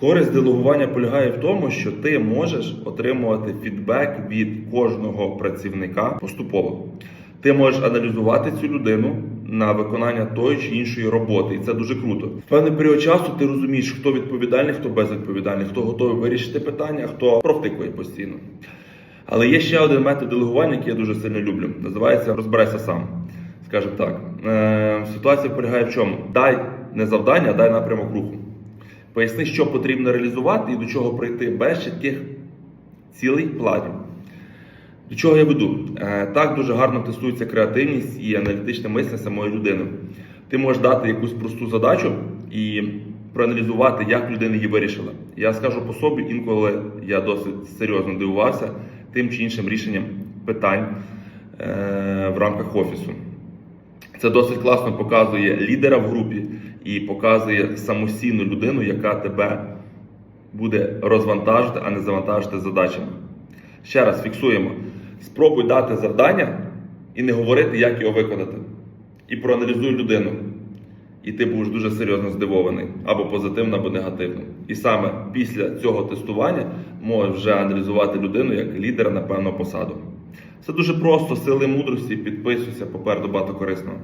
Користь делегування полягає в тому, що ти можеш отримувати фідбек від кожного працівника поступово. Ти можеш аналізувати цю людину на виконання тої чи іншої роботи, і це дуже круто. В певний період часу ти розумієш, хто відповідальний, хто безвідповідальний, хто готовий вирішити питання, хто провтикує постійно. Але є ще один метод делегування, який я дуже сильно люблю. Називається розбирайся сам. Скажімо так, е, ситуація полягає в чому? Дай не завдання, а дай напрямок руху. Поясни, що потрібно реалізувати і до чого прийти без чітких цілей планів. До чого я веду? Е, Так дуже гарно тестується креативність і аналітичне мислення самої людини. Ти можеш дати якусь просту задачу і проаналізувати, як людина її вирішила. Я скажу по собі, інколи я досить серйозно дивувався тим чи іншим рішенням питань е, в рамках офісу. Це досить класно показує лідера в групі і показує самостійну людину, яка тебе буде розвантажити, а не завантажити задачами. Ще раз фіксуємо: спробуй дати завдання і не говорити, як його виконати. І проаналізуй людину. І ти будеш дуже серйозно здивований або позитивно, або негативно. І саме після цього тестування можеш вже аналізувати людину як лідера на певну посаду. Це дуже просто, сили мудрості, підписуйся, попереду багато корисного.